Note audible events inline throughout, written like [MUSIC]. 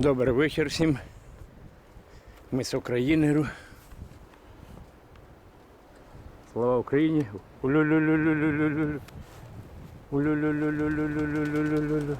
Добрий вечір всім. Ми з України. Слава Україні. Улю-лю-лю-лю-лю-лю-лю. Улю-лю-лю-лю-лю-лю-лю-лю-лю.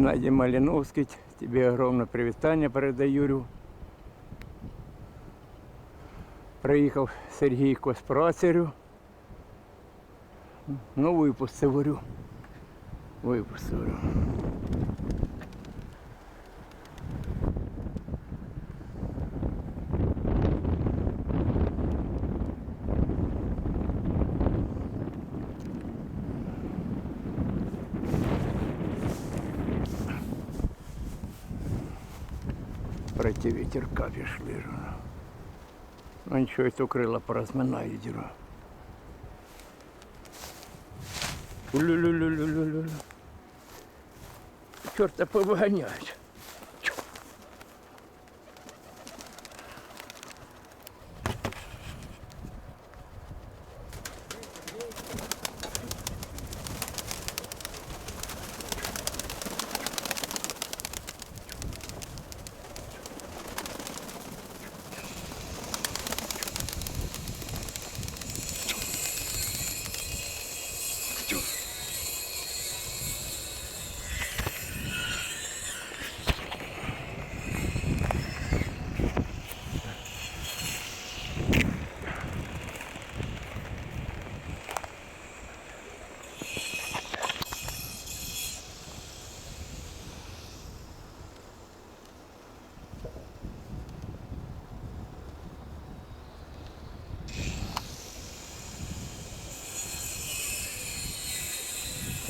Геннадий Малиновский, тебе огромное привітання передаю. Юрю. Приїхав Сергій Коспрацерю. Ну, випустив, говорю. Випустив. эти ветерка пішли. Ну ничего, это крыло поразминаю деру. Лю-лю-лю-лю-лю-лю. Черта повгонять.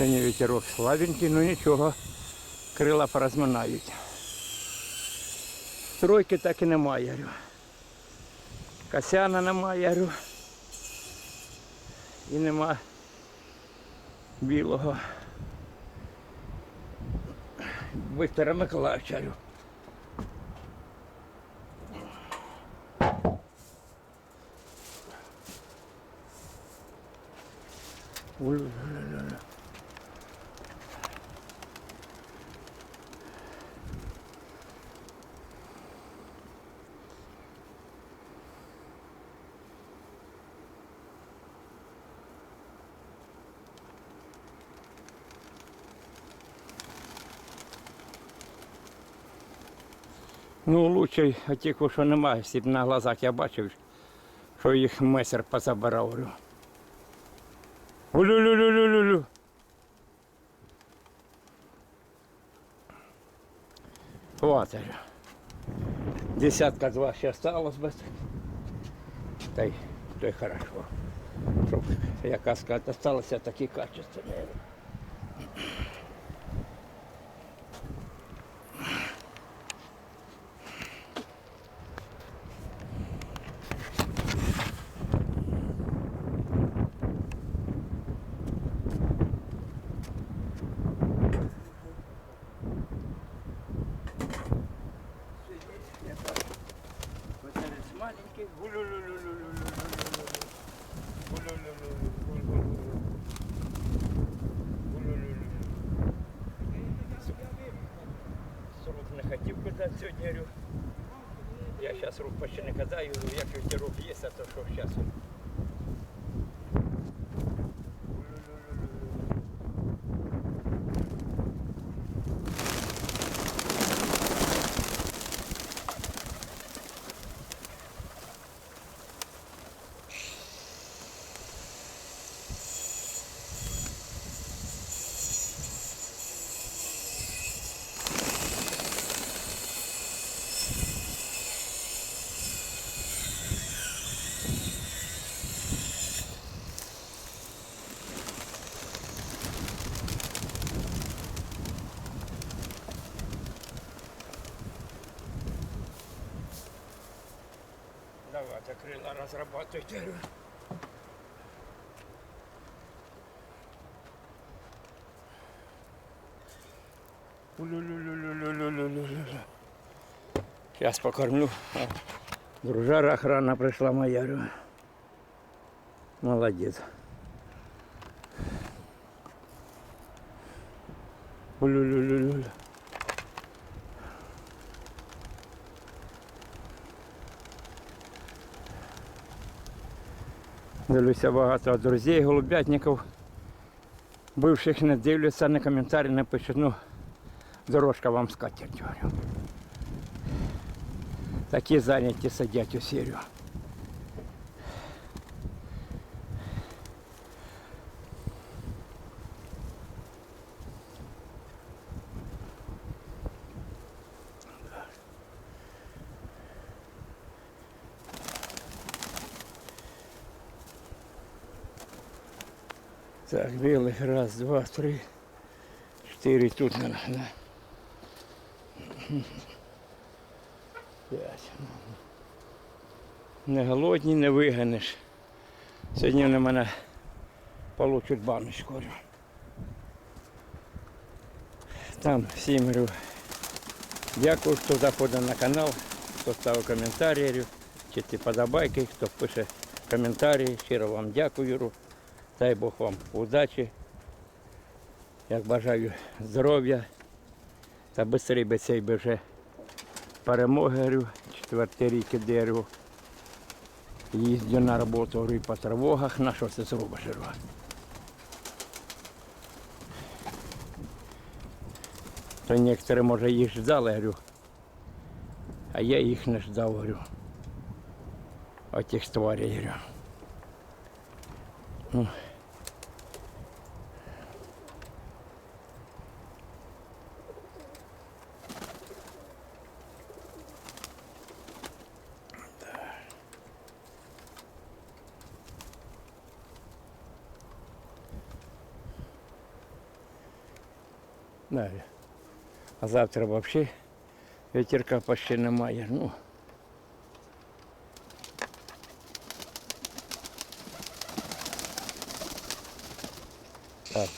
Сьогодні вітерок слабенький, ну нічого, крила порозминають. Тройки так і немає, ярю. Косяна немає, ярю. І нема білого. Виктора Миколаївича, ярю. Ой, ля ля ля Ну, лучше тих, що немає, всі на глазах я бачив, що їх месер позабирав. говорю. Улю-лю-лю-лю-лю. Вот. Десятка два ще осталось би. Та й то й хорошо. Щоб яка сказати, осталося такі качественні. Я зараз рук почти не кидаю, як ветерок є, а то що зараз. Рановато а крыло разрабатывать. Сейчас покормлю. Дружар охрана пришла моя. Молодец. Улю-лю-лю-лю. Дивлюся багато друзів, голубятників. Бивших не дивлюся не коментарі не пишуть. Ну, дорожка вам скатерть. Такі зайняті сидять у сірю. Так, білих раз, два, три, чотири тут на, на. п'ять. Не голодні, не виганеш. Сьогодні вони мене получать баночку. Там всім говорю, дякую, хто заходив на канал, хто ставив коментарі, чи ти подобайки, хто пише коментарі, щиро вам дякую. Дай Бог вам удачі. Я бажаю здоров'я та бистрий би цей би вже перемоги, говорю, четвертий рік іде, говорю, їздю на роботу, говорю, по тривогах, на що це зробиш, говорю. То ніхто, може, їх ждали, говорю, а я їх не ждав, говорю. Отих тварей, говорю. Ну, навіть. А завтра взагалі вітірка почти немає. Ну. Так.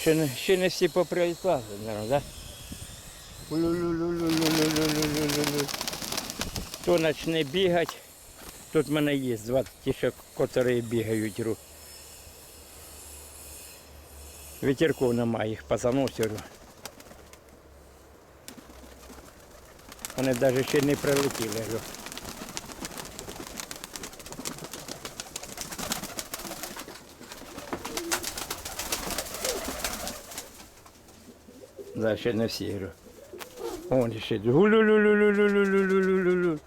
Ще не, ще не всі поприлітали, наверное, так? Да? Хто почне бігати, тут в мене є два ті, що котрі бігають. Вітерков немає, їх позаносив. Вони навіть ще не прилетіли. Да, ще не всі. Вон ще йдуть.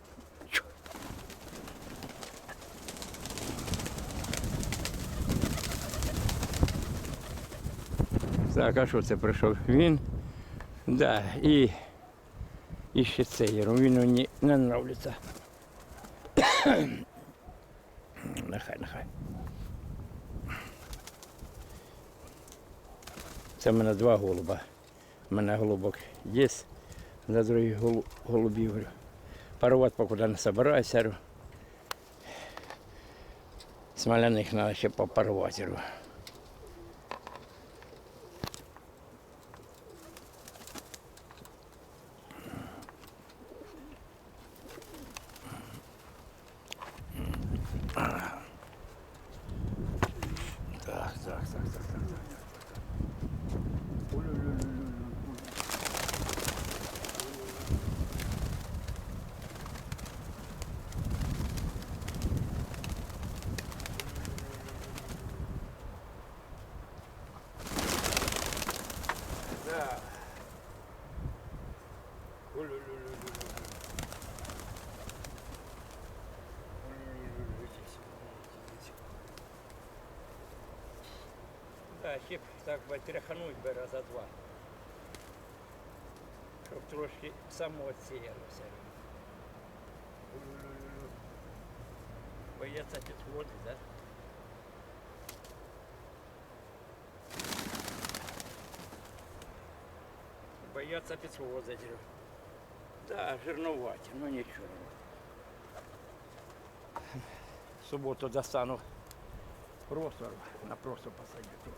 Так, а що це прийшов? Він. Да, і, і ще цей. говорю, Він мені не нравиться. [COUGHS] нехай, нехай. Це в мене два голуба. У мене голубок є, за других голубів. говорю. Парувати покуди не говорю. Смоляних треба ще попарувати. Да, ще б так би тряхануть би раза два. Щоб трошки само відсіялося. Бояться підходить, да? бояться підсвозити. Так, да, жирнуваті, ну нічого. В суботу достану просто на просто посадю. теж.